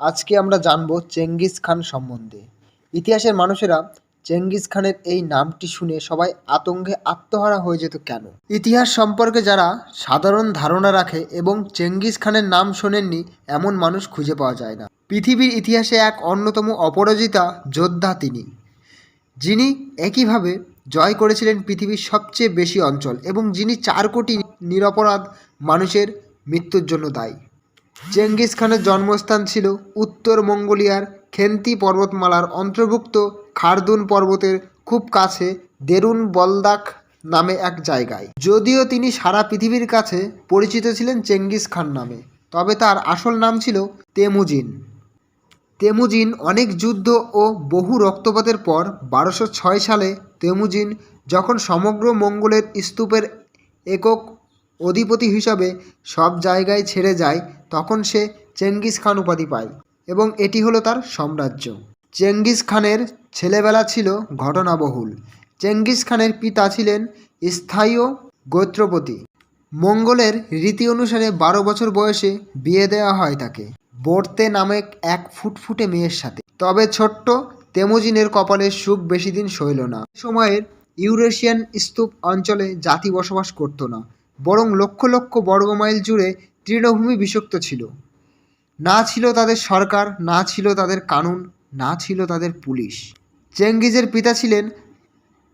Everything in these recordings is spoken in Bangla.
আজকে আমরা জানব চেঙ্গিস খান সম্বন্ধে। ইতিহাসের মানুষেরা চেঙ্গিস খানের এই নামটি শুনে সবাই আতঙ্কে আত্মহারা হয়ে যেত কেন? ইতিহাস সম্পর্কে যারা সাধারণ ধারণা রাখে এবং চেঙ্গিস খানের নাম শোনেননি, এমন মানুষ খুঁজে পাওয়া যায় না। পৃথিবীর ইতিহাসে এক অন্যতম অপরাজিতা যোদ্ধা তিনি। যিনি একইভাবে জয় করেছিলেন পৃথিবীর সবচেয়ে বেশি অঞ্চল এবং যিনি চার কোটি নিরপরাধ মানুষের মৃত্যুর জন্য দায়ী। চেঙ্গিস খানের জন্মস্থান ছিল উত্তর মঙ্গোলিয়ার খেন্তি পর্বতমালার অন্তর্ভুক্ত খারদুন পর্বতের খুব কাছে দেরুন বলদাক নামে এক জায়গায়। যদিও তিনি সারা পৃথিবীর কাছে পরিচিত ছিলেন চেঙ্গিস খান নামে, তবে তার আসল নাম ছিল তেমুজিন। তেমুজিন অনেক যুদ্ধ ও বহু রক্তপাতের পর বারোশো ছয় সালে তেমুজিন যখন সমগ্র মঙ্গলের স্তূপের একক অধিপতি হিসাবে সব জায়গায় ছেড়ে যায়, তখন সে চেঙ্গিস খান উপাধি পায় এবং এটি হলো তার সাম্রাজ্য। চেঙ্গিস খানের ছেলেবেলা ছিল ঘটনাবহুল। চেঙ্গিস খানের পিতা ছিলেন স্থায়ী গোত্রপতি। মঙ্গলের রীতি অনুসারে বারো বছর বয়সে বিয়ে দেওয়া হয় তাকে। বর্তে নামে এক ফুটফুটে মেয়ের সাথে। তবে ছোট্ট তেমুজিনের কপালে সুখ বেশি দিন সইল না। সময়ের ইউরেশিয়ান স্তূপ অঞ্চলে জাতি বসবাস করতো না। বরং লক্ষ লক্ষ বর্গমাইল জুড়ে তৃণভূমি বিষাক্ত ছিল। না ছিল তাদের সরকার, না ছিল তাদের কানুন, না ছিল তাদের পুলিশ। চেঙ্গিজের পিতা ছিলেন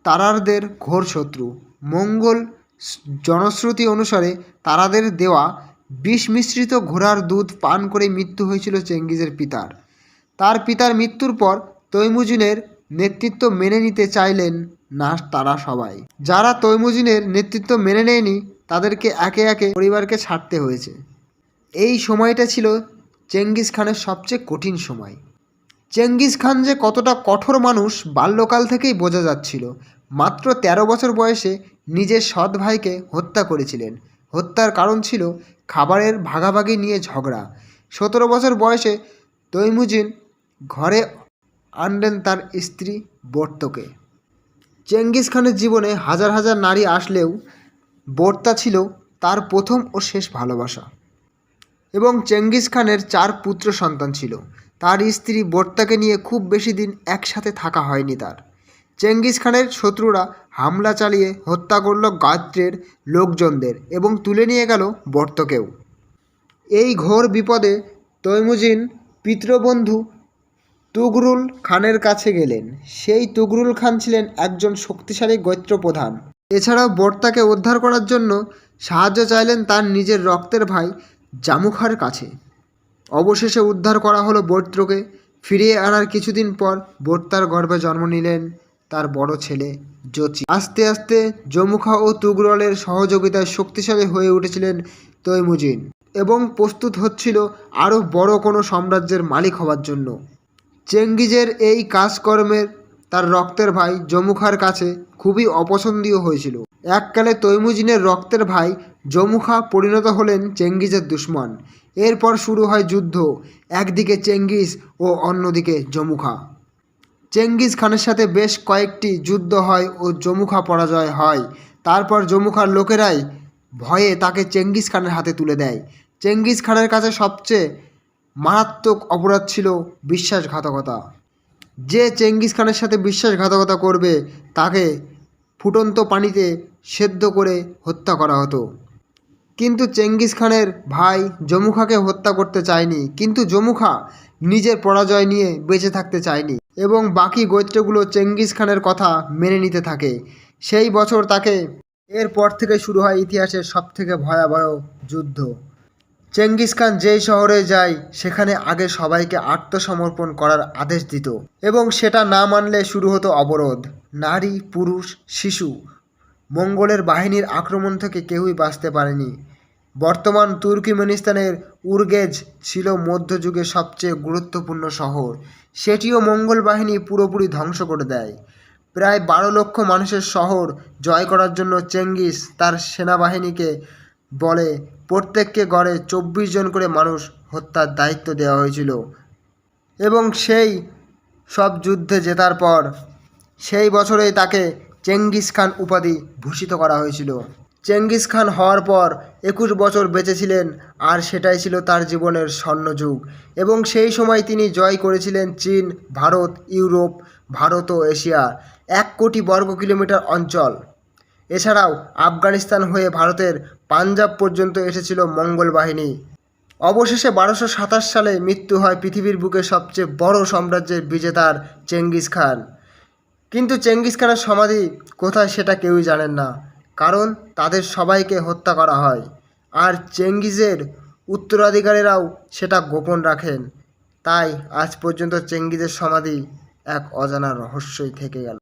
তারারদের ঘোর শত্রু। মঙ্গল জনশ্রুতি অনুসারে তারাদের দেওয়া বিষ মিশ্রিত ঘোড়ার দুধ পান করে মৃত্যু হয়েছিল চেঙ্গিজের পিতার। তার পিতার মৃত্যুর পর তৈমুজিনের নেতৃত্ব মেনে নিতে চাইলেন না তারা সবাই। যারা তৈমুজিনের নেতৃত্ব মেনে নেয়নি, তাদেরকে একে একে পরিবারকে ছাড়তে হয়েছে। এই সময়টা ছিল চেঙ্গিস খানের সবচেয়ে কঠিন সময়। চেঙ্গিস খান যে কতটা কঠোর মানুষ বাল্যকাল থেকেই বোঝা যাচ্ছিল। মাত্র ১৩ বছর বয়সে নিজের সৎ ভাইকে হত্যা করেছিলেন। হত্যার কারণ ছিল খাবারের ভাগাভাগি নিয়ে ঝগড়া। সতেরো বছর বয়সে তৈমুজিন ঘরে আনলেন তার স্ত্রী বর্তকে। চেঙ্গিস খানের জীবনে হাজার হাজার নারী আসলেও বর্তা ছিল তার প্রথম ও শেষ ভালোবাসা। এবং চেঙ্গিস খানের চার পুত্র সন্তান ছিল। তার স্ত্রী বর্তাকে নিয়ে খুব বেশি দিন একসাথে থাকা হয়নি তার। চেঙ্গিস খানের শত্রুরা হামলা চালিয়ে হত্যা করল গাত্রের লোকজনদের এবং তুলে নিয়ে গেল বর্তকেও। এই ঘোর বিপদে তৈমুজিন পিতৃবন্ধু তুগরুল খানের কাছে গেলেন। সেই তুগরুল খান ছিলেন একজন শক্তিশালী গোত্র প্রধান এছাড়াও বর্তাকে উদ্ধার করার জন্য সাহায্য চাইলেন তার নিজের রক্তের ভাই জামুখার কাছে। অবশেষে উদ্ধার করা হলো বৈত্রকে ফিরিয়ে আনার কিছুদিন পর বর্তার গর্ভে জন্ম নিলেন তার বড় ছেলে জচি আস্তে আস্তে জমুখা ও তুগরলের সহযোগিতায় শক্তিশালী হয়ে উঠেছিলেন তৈমুজিন এবং প্রস্তুত হচ্ছিল আরও বড় কোনো সাম্রাজ্যের মালিক হওয়ার জন্য। চেঙ্গিজের এই কাজকর্মের তার রক্তের ভাই জমুখার কাছে খুবই অপছন্দীয় হয়েছিল। এককালে তৈমুজিনের রক্তের ভাই জমুখা পরিণত হলেন চেঙ্গিজের দুশ্মন। এরপর শুরু হয় যুদ্ধ, একদিকে চেঙ্গিস ও অন্যদিকে জমুখা। চেঙ্গিস খানের সাথে বেশ কয়েকটি যুদ্ধ হয় ও জমুখা পরাজয় হয়। তারপর জমুখার লোকেরাই ভয়ে তাকে চেঙ্গিস খানের হাতে তুলে দেয়। চেঙ্গিস খানের কাছে সবচেয়ে মারাত্মক অপরাধ ছিল বিশ্বাসঘাতকতা। যে চেঙ্গিস খানের সাথে বিশ্বাসঘাতকতা করবে, তাকে ফুটন্ত পানিতে সেদ্ধ করে হত্যা করা হতো। কিন্তু চেঙ্গিস খানের ভাই জমুখাকে হত্যা করতে চায়নি, কিন্তু জমুখা নিজের পরাজয় নিয়ে বেঁচে থাকতে চায়নি এবং বাকি গোত্রগুলো চেঙ্গিস খানের কথা মেনে নিতে থাকে। সেই বছর তাকে এরপর থেকে শুরু হয় ইতিহাসের সবথেকে ভয়াবহ যুদ্ধ। চেঙ্গিস খান যেই শহরে যায়, সেখানে আগে সবাইকে আত্মসমর্পণ করার আদেশ দিত এবং সেটা না মানলে শুরু হতো অবরোধ। নারী, পুরুষ, শিশু। মঙ্গলের বাহিনীর আক্রমণ থেকে কেউই বাঁচতে পারেনি। বর্তমান তুর্কিমেনিস্তানের উর্গেজ ছিল মধ্যযুগের সবচেয়ে গুরুত্বপূর্ণ শহর। সেটিও মঙ্গল বাহিনী পুরোপুরি ধ্বংস করে দেয়। প্রায় বারো লক্ষ মানুষের শহর জয় করার জন্য চেঙ্গিস তার সেনাবাহিনীকে বলে প্রত্যেককে গড়ে চব্বিশ জন করে মানুষ হত্যার দায়িত্ব দেওয়া হয়েছিল। এবং সেই সব যুদ্ধে জেতার পর সেই বছরেই তাকে চেঙ্গিস খান উপাধি ভূষিত করা হয়েছিল। চেঙ্গিস খান হওয়ার পর একুশ বছর বেঁচেছিলেন আর সেটাই ছিল তার জীবনের স্বর্ণযুগ। এবং সেই সময় তিনি জয় করেছিলেন চীন, ভারত, ইউরোপ, ভারত ও এশিয়া, এক কোটি বর্গ কিলোমিটার অঞ্চল। এছাড়াও আফগানিস্তান হয়ে ভারতের পাঞ্জাব পর্যন্ত এসেছিল মঙ্গল বাহিনী। অবশেষে বারোশো সাতাশ সালে মৃত্যু হয় পৃথিবীর বুকে সবচেয়ে বড় সাম্রাজ্যের বিজেতার চেঙ্গিস খান। কিন্তু চেঙ্গিস খানের সমাধি কোথায় সেটা কেউই জানেন না, কারণ তাদের সবাইকে হত্যা করা হয়। আর চেঙ্গিজের উত্তরাধিকারীরাও সেটা গোপন রাখেন। তাই আজ পর্যন্ত চেঙ্গিজের সমাধি এক অজানা রহস্যই থেকে গেল।